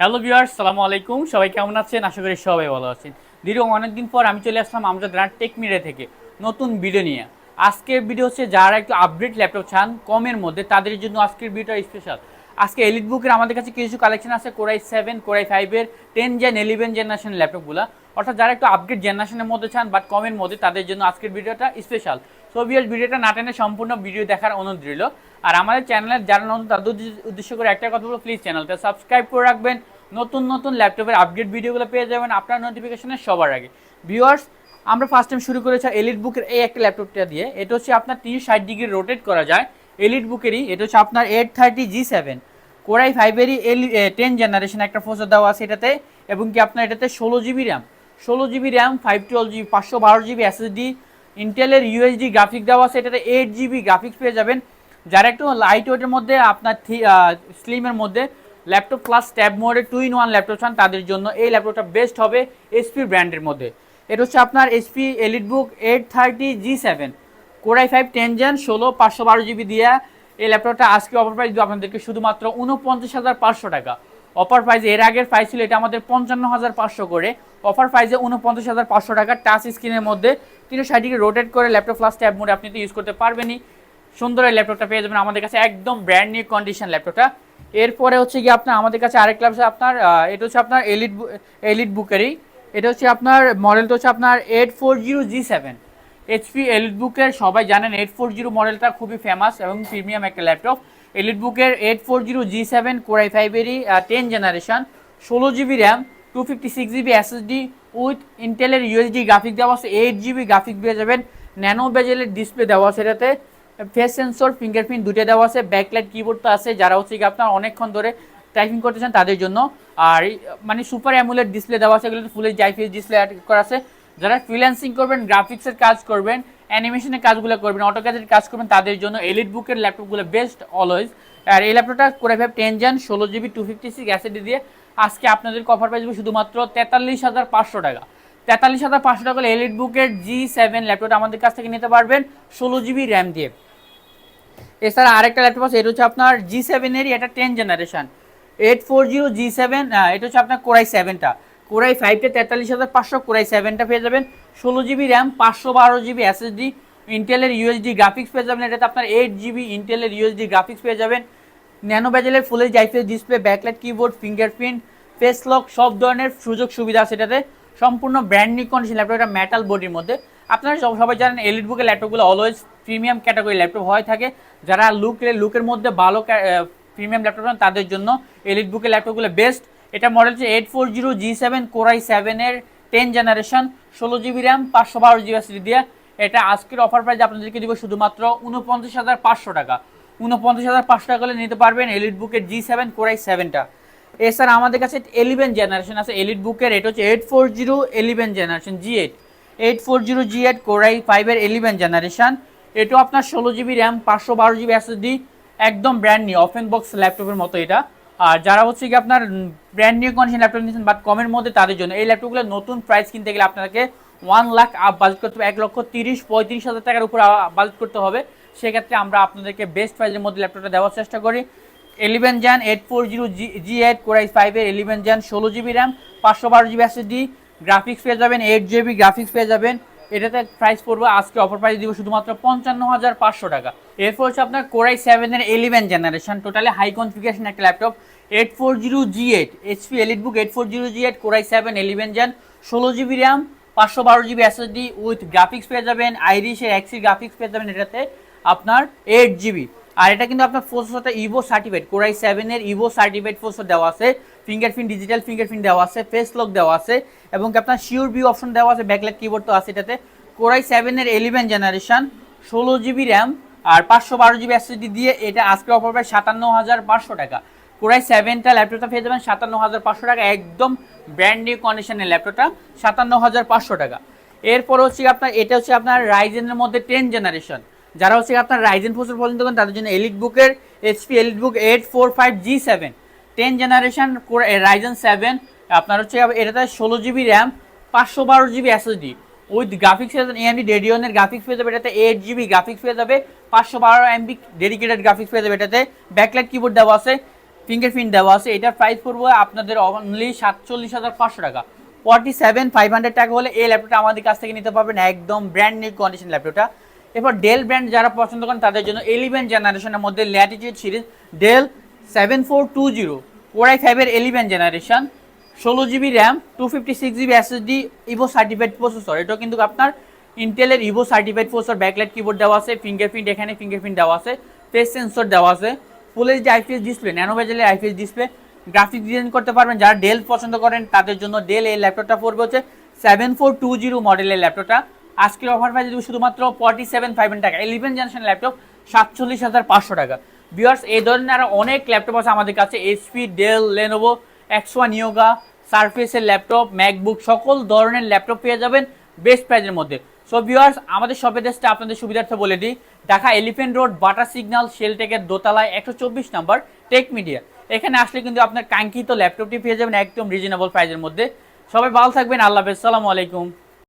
Hello viewers, সালামু আলাইকুম। সবাই কেমন আছেন? আশা করি সবাই ভালো আছেন। দীর্ঘ অনেকদিন পর আমি চলে আসলাম আমাদের টেক মিডিয়া থেকে নতুন ভিডিও নিয়ে। আজকের ভিডিও হচ্ছে যারা একটু আপডেট ল্যাপটপ চান, কমের মধ্যে, তাদের জন্য আজকের ভিডিওটা স্পেশাল আজকে এলিট বুকের আমাদের কাছে কিছু কালেকশন আছে core i seven core i ফাইভের টেন জেন ইলেভেন জেনারেশন ল্যাপটপগুলো অর্থাৎ যারা একটু আপগ্রেড জেনারেশনের মধ্যে চান বাট কমের মধ্যে, তাদের জন্য আজকের ভিডিওটা স্পেশাল সো ভিউয়ার্স ভিডিওটা না টেনে সম্পূর্ণ ভিডিও দেখার অনুরোধ রইল। আর আমাদের চ্যানেলের যারা নতুন, তাদের উদ্দেশ্য- করে একটা কথা বলব প্লিজ চ্যানেলটা সাবস্ক্রাইব করে রাখবেন। নতুন নতুন ল্যাপটপের আপডেট ভিডিওগুলো পেয়ে যাবেন আপনার নোটিফিকেশনে সবার আগে। ভিউয়ার্স আমরা ফার্স্ট টাইম শুরু করেছি এলিট বুকের এই একটা ল্যাপটপটা দিয়ে। এটা হচ্ছে আপনার তিরিশ ষাট ডিগ্রি রোটেট করা যায়। এলিট বুকেরই এটা হচ্ছে আপনার eight thirty G seven core i ফাইভেরই L ten generation একটা প্রসেসর দেওয়া আছে এটাতে, এবং কি আপনার এটাতে ষোলো জিবি র্যাম ষোলো GB RAM five twelve GB পাঁচশো বারো জিবি এসএসডি ইন্টেলের ইউএসডি গ্রাফিক দেওয়া আছে, এটাতে এইট জিবি গ্রাফিক্স পেয়ে যাবেন। যারা একটু লাইট ওয়েটের মধ্যে, আপনার স্লিমের মধ্যে ল্যাপটপ প্লাস ট্যাব মোডে টু ইন ওয়ান ল্যাপটপ চান, তাদের জন্য এই ল্যাপটপটা বেস্ট হবে এসপি ব্র্যান্ডের মধ্যে। এটা হচ্ছে আপনার HP EliteBook eight thirty G seven core i five ten gen ষোলো, পাঁচশো বারো জিবি দিয়ে এই ল্যাপটপটা আজকে অফার প্রাইস দিব আপনাদেরকে শুধুমাত্র উনপঞ্চাশ হাজার পাঁচশো টাকা। অফার প্রাইসে এর আগের প্রাইস ছিল এটা আমাদের পঞ্চান্ন হাজার পাঁচশো করে। অফার প্রাইসে উনপঞ্চাশ হাজার পাঁচশো টাকা টাচ স্ক্রিনের মধ্যে তিনশো ষাটটিকে রোটেট করে ল্যাপটপ প্লাস ট্যাব মোডে আপনি তো ইউজ করতে পারবেনই। সুন্দর এই ল্যাপটপটা পেয়ে যাবেন আমাদের কাছে একদম ব্র্যান্ড নিউ কন্ডিশন ল্যাপটপটা এরপরে হচ্ছে কি আপনার আমাদের কাছে আরেক ল্যাপটপ আপনার এটা হচ্ছে আপনার এলিট এলিট বুকেরই এটা হচ্ছে আপনার মডেলটা হচ্ছে আপনার eight four zero G seven HP elite বুকের সবাই জানেন এইট ফোর জিরো মডেলটা খুবই ফেমাস এবং প্রিমিয়াম একটা ল্যাপটপ এলিট বুকের eight four zero G seven core i ফাইভেরই ten generation ষোলো GB RAM two fifty six GB SSD with ইন্টেলের ইউএসডি গ্রাফিক দেওয়া আছে এইট জিবি গ্রাফিক পেয়ে যাবেন। ন্যানো বেজেলের ডিসপ্লে দেওয়া আছে এটাতে। ফেস সেন্সর ফিঙ্গারপ্রিন্ট দুটো দেওয়া আছে ব্যাকলাইট কিবোর্ড তো আছে, যারা হচ্ছে আপনার অনেকক্ষণ ধরে টাইপিং করতে চান তাদের জন্য। আর মানে সুপার অ্যামুলেট ডিসপ্লে দেওয়া আছে এগুলো full H IPS display add করা আছে। যারা ফ্রিল্যান্সিং করবেন গ্রাফিক্সের কাজ করবেন অ্যানিমেশনের কাজগুলো করবেন অটোক্যাডের কাজ করবেন, তাদের জন্য এলিট বুকের ল্যাপটপগুলো বেস্ট অলওয়েজ আর এই ল্যাপটপটা করে ফাইভ টেন জেন ষোলো GB two fifty six SSD দিয়ে আজকে আপনাদের কভার পাই যাবে শুধুমাত্র তেতাল্লিশ হাজার পাঁচশো টাকা। তেতাল্লিশ হাজার পাঁচশো টাকা এলিট বুকের জি সেভেন ল্যাপটপটা আমাদের কাছ থেকে নিতে পারবেন, ষোলো জিবি র্যাম দিয়ে। এছাড়া আরেকটা ল্যাপটপ আছে, এটা হচ্ছে আপনার জি সেভেনেরই এটা ten generation eight four zero G seven এটা হচ্ছে আপনার কোরাই সেভেনটা কোরাই ফাইভটা তেতাল্লিশ হাজার পাঁচশো, কোরাই সেভেনটা পেয়ে যাবেন। ষোলো জিবি র্যাম পাঁচশো বারো জিবি এসএসডি ইন্টেলের ইউএসডি গ্রাফিক্স পেয়ে যাবেন। এটাতে আপনার এইট জিবি ইন্টেলের ইউএসডি গ্রাফিক্স পেয়ে যাবেন। Nano ব্যাজেলের full H display backlight keyboard fingerprint face lock সব ধরনের সুযোগ সুবিধা আছে এটাতে। সম্পূর্ণ ব্র্যান্ড নিউ কন্ডিশন ল্যাপটপ এটা মেটাল বডির মধ্যে। আপনারা সব- সবাই জানেন এলিট বুকের ল্যাপটপগুলো অলওয়েজ প্রিমিয়াম ক্যাটাগরি ল্যাপটপ হয়ে থাকে। যারা লুক লুকের মধ্যে ভালো প্রিমিয়াম ল্যাপটপ তাদের জন্য এলিট বুকের ল্যাপটপগুলো বেস্ট এটা মডেল হচ্ছে eight four zero G seven core i সেভেনের টেন জেনারেশন ষোলো জিবি র্যাম পাঁচশো বারো জিবি এসডি দিয়ে। এটা আজকের অফার প্রাইস আপনাদেরকে দিব শুধুমাত্র উনপঞ্চাশ হাজার পাঁচশো টাকা। উনপঞ্চাশ হাজার পাঁচশো টাকা হলে নিতে পারবেন এলিট বুকের জি সেভেন কোরাই সেভেনটা এছাড়া আমাদের কাছে এলিভেন জেনারেশন আছে। এলিট বুকের এটা হচ্ছে eight four zero eleven generation G eight eight four zero G eight core i ফাইভের এলিভেন জেনারেশন এটাও আপনার ষোলো জিবি র্যাম পাঁচশো বারো জিবি এসএসডি একদম ব্র্যান্ড নিউ অফেন বক্স ল্যাপটপের মতো এটা। আর যারা হচ্ছে কি আপনার ব্র্যান্ড নিউ কন্ডিশন ল্যাপটপ নিচ্ছেন বাট কমের মধ্যে তাদের জন্য, এই ল্যাপটপগুলো নতুন প্রাইস কিনতে গেলে আপনাকে ওয়ান লাখ আপ বাজেট করতে হবে, এক লক্ষ তিরিশ, পঁয়ত্রিশ হাজার টাকার উপর বাজেট করতে হবে। সেক্ষেত্রে আমরা আপনাদেরকে বেস্ট প্রাইসের মধ্যে ল্যাপটপটা দেওয়ার চেষ্টা করি। Eleven gen eight four zero G G eight core i ফাইভের এলিভেন জ্যান ষোলো জিবি র্যাম পাঁচশো বারো জিবি এসএসডি গ্রাফিক্স পেয়ে যাবেন এইট জিবি গ্রাফিক্স পেয়ে যাবেন। এটাতে প্রাইস পড়বে আজকে অফার প্রাইস দিব শুধুমাত্র পঞ্চান্ন হাজার পাঁচশো টাকা। এরপর হচ্ছে আপনার কোরাই সেভেনের eleven generation totally high configuration একটা laptop eight four zero G eight HP EliteBook eight four zero G eight core i seven eleven gen ষোলো জিবি র্যাম পাঁচশো বারো জিবি এসএসডি উইথ গ্রাফিক্স পেয়ে যাবেন আইরিশের এক্সি গ্রাফিক্স পেয়ে যাবেন, এটাতে আপনার এইট জিবি আর এটা কিন্তু আপনার প্রসেসরটা ইভো সার্টিফাইড কোরাই সেভেনের ইভো সার্টিফাইড প্রসেসর দেওয়া আছে ফিঙ্গারপ্রিন্ট ডিজিটাল ফিঙ্গারপ্রিন্ট দেওয়া আছে ফেস লক দেওয়া আছে, এবং আপনার শিওর ভিউ অপশন দেওয়া আছে ব্যাকলাইট কিবোর্ড তো আছে এটাতে। কোরাই সেভেনের এলিভেন জেনারেশন ষোলো জিবি র্যাম আর পাঁচশো বারো জিবি এসএসডি দিয়ে এটা আজকে অফার পায় সাতান্ন হাজার পাঁচশো টাকা। কোরাই সেভেনটা ল্যাপটপটা পেয়ে যাবেন সাতান্ন হাজার পাঁচশো টাকা, একদম ব্র্যান্ড নিউ কন্ডিশনের ল্যাপটপটা সাতান্ন হাজার পাঁচশো টাকা। এরপর হচ্ছে আপনার, এটা হচ্ছে আপনার রাইজেনের মধ্যে টেন জেনারেশন যারা হচ্ছে আপনার রাইজেন প্রসেসর পছন্দ করেন, তাদের জন্য এলিট বুকের HP EliteBook eight four five G seven ten generation Ryzen seven আপনার হচ্ছে এটাতে ষোলো জিবি র্যাম পাঁচশো বারো GB SSD with graphics AMD রেডিওনের graphics পেয়ে যাবে এটাতে এইট জিবি গ্রাফিক্স পেয়ে যাবে, পাঁচশো বারো এমবি ডেডিকেটেড গ্রাফিক্স পেয়ে যাবে এটাতে। ব্যাকলাইট কিবোর্ড দেওয়া আছে ফিঙ্গারপ্রিন্ট দেওয়া আছে, এটার প্রাইস পড়বে আপনাদের অনলি সাতচল্লিশ হাজার পাঁচশো টাকা। ফর্টি সেভেন ফাইভ হান্ড্রেড টাকা হলে এই ল্যাপটপটা আমাদের কাছ থেকে নিতে পারবেন, একদম ব্র্যান্ড নিউ কন্ডিশন ল্যাপটপটা এরপর ডেল ব্র্যান্ড যারা পছন্দ করেন, তাদের জন্য এলিভেন জেনারেশনের মধ্যে Latitude series Dell seven four two zero core i ফাইভের এলিভেন জেনারেশন ষোলো GB RAM two fifty six GB SSD Evo certified processor এটাও কিন্তু আপনার ইন্টেলের Evo certified processor backlight keyboard দেওয়া আছে ফিঙ্গারপ্রিন্ট এখানে ফিঙ্গারপ্রিন্ট দেওয়া আছে ফেস সেন্সর দেওয়া আছে full HD IPS display nano ভেজেলের IPS display graphic design করতে পারবেন। যারা ডেল পছন্দ করেন, তাদের জন্য ডেল এই ল্যাপটপটা পড়বে হচ্ছে সেভেন ফোর টু জিরো মডেলের ল্যাপটপটা আজকের অফার প্রাইস দেবো শুধুমাত্র ফর্টি সেভেন ফাইভ টাকা। ইলেভেন জেনারেশন ল্যাপটপ সাতচল্লিশ হাজার পাঁচশো টাকা। বিয়ার্স এই ধরনের আরও অনেক ল্যাপটপ আছে আমাদের কাছে HP Dell Lenovo X one নিয়োগা সার্ফেসের ল্যাপটপ ম্যাকবুক সকল ধরনের ল্যাপটপ পেয়ে যাবেন বেস্ট প্রাইজের মধ্যে। সো ভিউয়ার্স আমাদের শপের ড্রেসটা আপনাদের সুবিধার্থে বলে দিই, ঢাকা এলিফেন্ট রোড বাটার সিগন্যাল শেলটেকের দোতলায় একশো চব্বিশ নাম্বার টেক মিডিয়া এখানে আসলে কিন্তু আপনার কাঙ্ক্ষিত ল্যাপটপটি পেয়ে যাবেন একদম রিজনেবল প্রাইজের মধ্যে। সবাই ভালো থাকবেন, আল্লাহ হাফেজ, সালামু আলাইকুম।